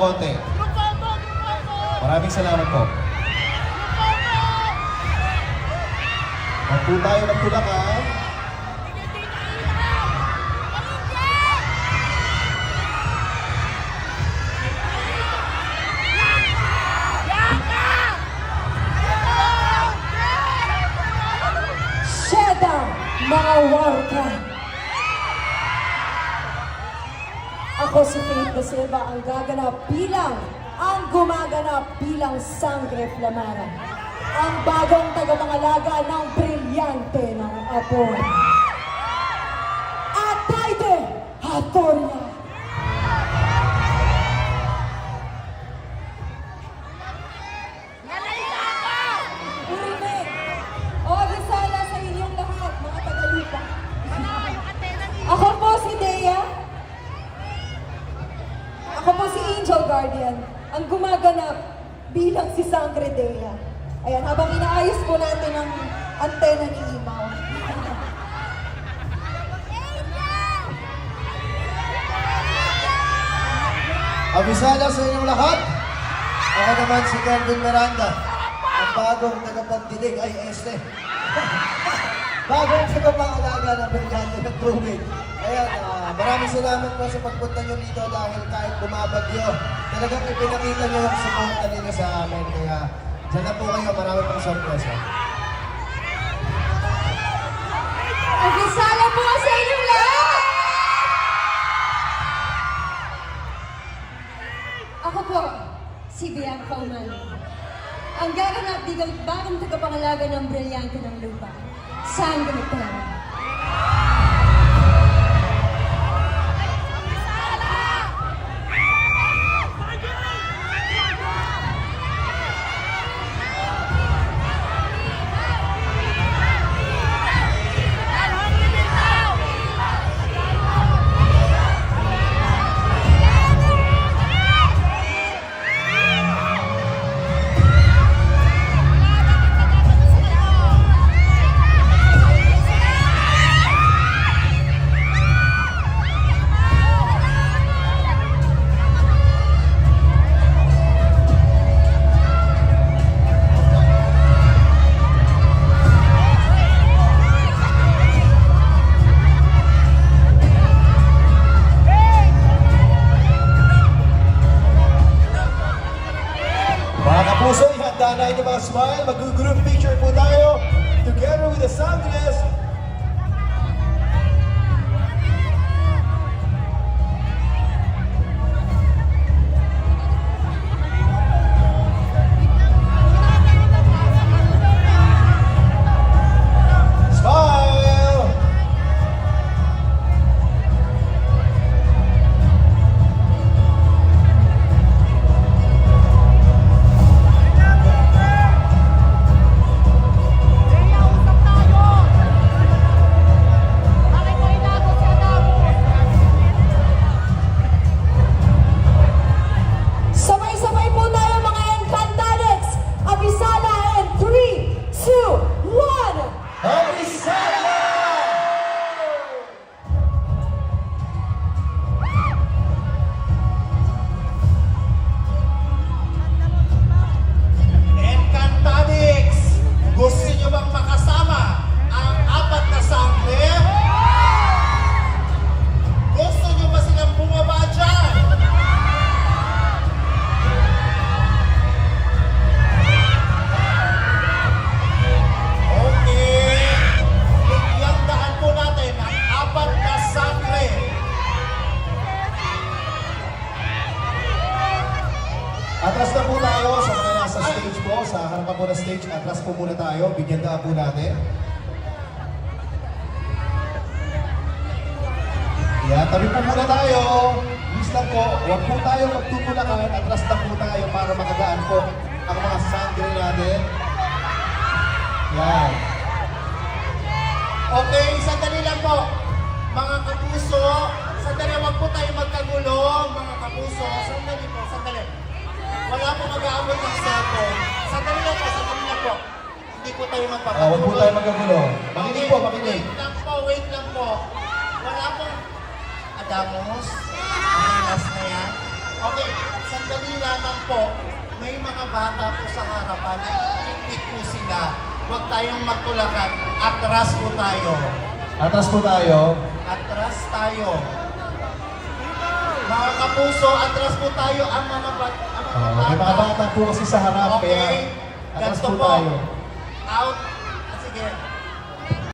konti. Maraming salamat po. Huwag po tayo magtulakan. Sheda, mga warka. Ako si Faith Da Silva ang gaganap bilang, ang gumaganap bilang Sangre Flamara. Ang bagong tagapangalaga ng brilyante ng apoy. Ataide Hatoria. Inaayos po natin ang antena ni Imaw. Abisala sa inyong lahat. Ako naman si Calvin Miranda. Ang bagong tagapagdilig ay este. bagong tagapangalaga ng brilyante ng tubig. Ayan, ah, maraming salamat po sa pagpunta nyo dito dahil kahit bumabagyo, talagang ipinakita nyo yung suporta nila sa amin. Kaya dyan na po kayo, marami pang sorpresa. Abisala po sa inyong lahat! Ako po, si Bianca Umali. Ang gaganap bigang bagong tagapangalaga ng brilyante ng lupa. Sangre Terra. Na inyong ka po na stage, atras po muna tayo. Bigyan daan po natin. Yan, tabi po muna tayo. Please lang po, huwag po tayo magtutulakan. Atras lang po tayo para makadaan po ang mga sangre natin. Yan. Okay, sandali lang po. Mga kapuso, sandali, wag po tayo magkagulo. Mga kapuso, sandali po, sandali. Wala po mag-aabot ng cellphone. Sandali lang po, sandali lang po. Hindi po tayo Ah, magpapatuloy. huwag po tayo magkagulo. Makinig po, makinig. Wait lang po, wait lang po. Wala pong Adamos. Ang last na yan. Okay, sandali lamang po. May mga bata po sa harapan. Iikit po sila. Huwag tayong magtulakan. Atras po tayo. Atras po tayo. Atras tayo. Mga kapuso, atras po tayo ang mga bat Ah, may mga bata po kasi sa harap, kaya Okay. atras Ganito po tayo. Out. Ah, Sige.